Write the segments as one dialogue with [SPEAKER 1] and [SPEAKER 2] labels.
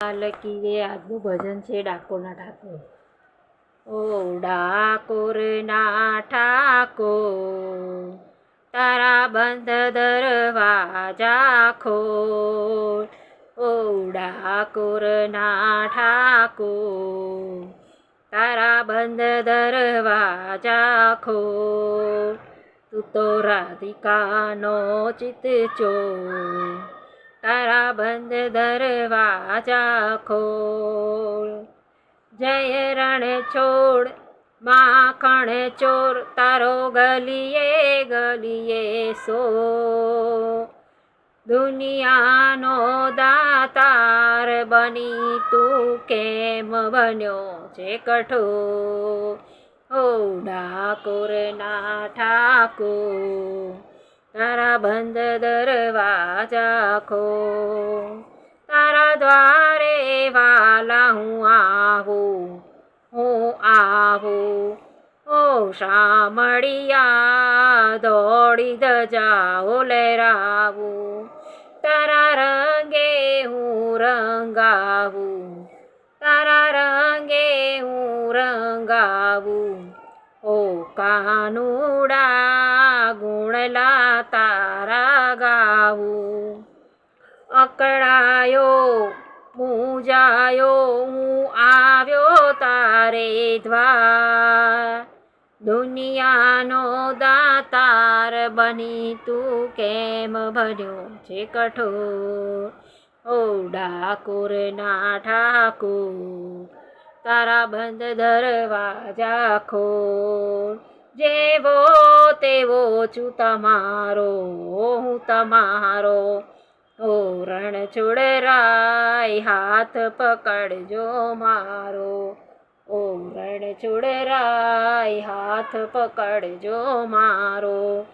[SPEAKER 1] લકીએ આજનું ભજન છે ડાકોરના ઠાકોર. ઓ ડાકોરના ઠાકોર, તારા બંધ દરવાજા ખોલ. ઓ ડાકોરના ઠાકોર, તારા બંધ દરવાજા ખોલ. તું તો રાધિકાનો ચિત ચોર. તારા બંધ દરવાજા ખોલ. જય રણ છોડ માખણ ચોર, તારો ગલીએ ગલીએ સો. દુનિયાનો દાતાર બની તું કેમ બન્યો છે કઠોર? ઓ ડાકોરના ઠાકોર તારા બંધ દરવાજા ખો તારા દ્વારે વાલા હું આવું હું આવું. ઓ શામળિયા, દોડી દજાઓ લહેરાવું. તારા રંગે હું રંગાવું, તારા રંગે હું રંગાવું. ઓ કાનુડા ગુણલા તારા ગાવું અકળાયો, પૂજાયો, હું આવ્યો તારે દ્વાર. દુનિયાનો દાતાર બની તું કેમ ભર્યો છે કઠોર? ઓ ડાકોરના ઠાકોર તારા બંધ દરવાજા ખોલ. જેવો તેવો છું તમારો, હું તમારો. ઓરણ રણ છોડરાય હાથ પકડજો મારો. ઓરણ રણ છોડરાય હાથ પકડજો મારો.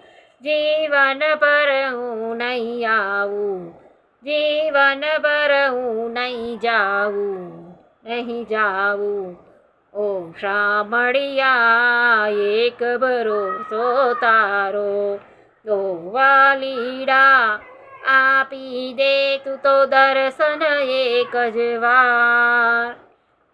[SPEAKER 1] જીવન પર હું નહીં આવું, જીવન પર હું નહીં જાઉં નહીં જાવું. ઓ શામળિયા એક ભરોસો તારો. ઓ વાલીડા, આપી દે તું તો દર્શન એક જ વાર.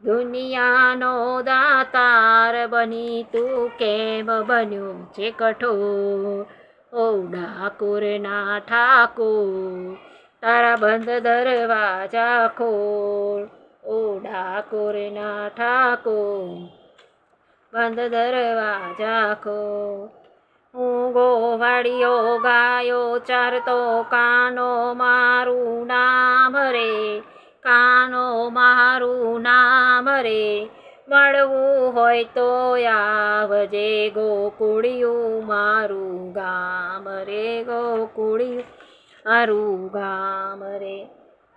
[SPEAKER 1] દુનિયાનો દાતાર બની તું કેમ બન્યો છે કઠોર? ઓ ડાકોરના ઠાકોર, તારા બંધ દરવાજા ખોલ ઓ ડાકોરના ઠાકોર બંધ દરવાજા કો હું ગોવાળિયો ગાયો ચારતો કાનો મારું નામ રે, કાનો મારું નામ રે. મળવું હોય તો આવજે ગોકુળિયું, મારું ગામ રે ગોકુળિયું, મારું ગામ રે.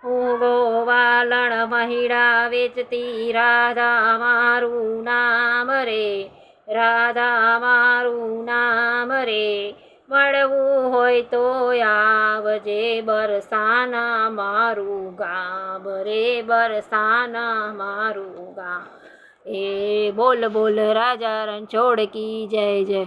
[SPEAKER 1] હું ગોવાલણ મહિડા વેચતી, રાધા મારું નામ રે, રાધા મારું નામ રે, મળવું હોય તો આવજે બરસાના મારું ગામ રે, બરસાના મારું ગામ. એ બોલ બોલ રાજા રણછોડ કી જય જય.